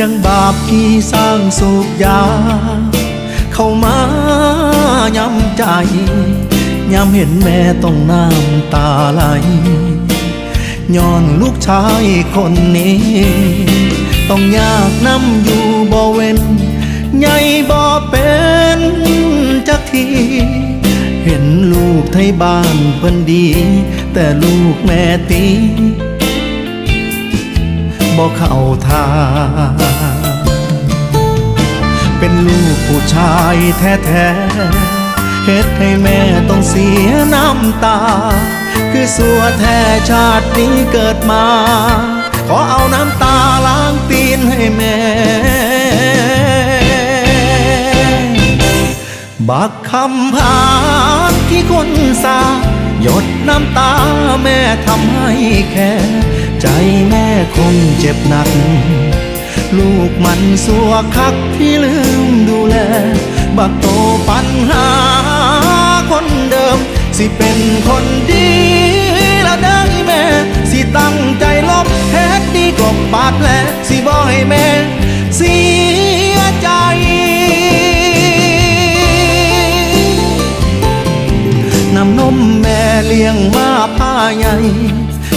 จังบาปที่สร้างสูบยา เข้ามาย้ำใจยามเห็นแม่ต้องน้ำตาไหลย้อนลูกชายคนนี้ ต้องยากนำอยู่บ่เว้นใหญ่บ่เป็นจักที เห็นลูกไทยบ้านเพิ่นดี แต่ลูกแม่ตี บ่เข้าทางเป็นลูกผู้ชายแท้ๆเฮ็ดให้แม่ต้องเสียน้ำตา คือสัวแท้ชาตินี้เกิดมา ขอเอาน้ำตาล้างตีนให้แม่ บักคำพานที่คนสาหยดน้ำตาแม่ทำให้แค่ ใจแม่คงเจ็บหนัก ลูกมันสัวคักที่ลืมดูแล บักโตปัญหาคนเดิม สิเป็นคนดีละได้แม่ สิตั้งใจลบเฮ็ดดีกว่าบาดแผลสิบ่ให้แม่เสียใจน้ำนมแม่เลี้ยงมาผ้าใหญ่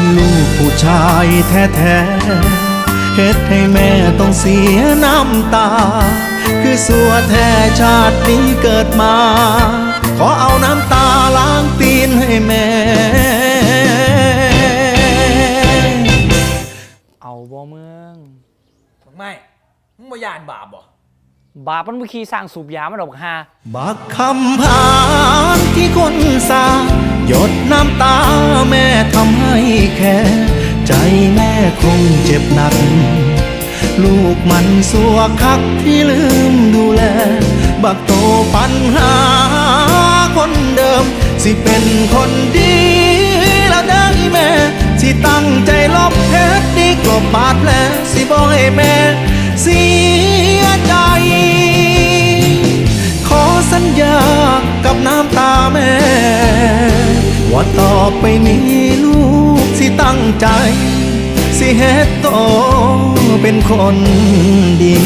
เป็นลูกผู้ชายแท้ๆเฮ็ดให้แม่ต้องเสียน้ำตา คือสัวแท้ชาตินี้เกิดมา ขอเอาน้ำตาล้างตีนให้แม่ เอาบ่เมืองไม่มึงบ่ยานบาปบ่บาปมันบ่ขี้สร้างสูบยามาดอกฮาบักคำพานที่คนสา หยดน้ำตาแม่ทำให้แค่ ใจแม่คงเจ็บหนัก ลูกมันสัวคักที่ลืมดูแล บักโตปัญหาคนเดิม สิเป็นคนดีแล้วได้แม่ สิตั้งใจลบเพชรดีกว่าบาดแผลสิบอกให้แม่สี ไปนี้ลูกสิตั้งใจ สิเฮ็ดโตเป็นคนดี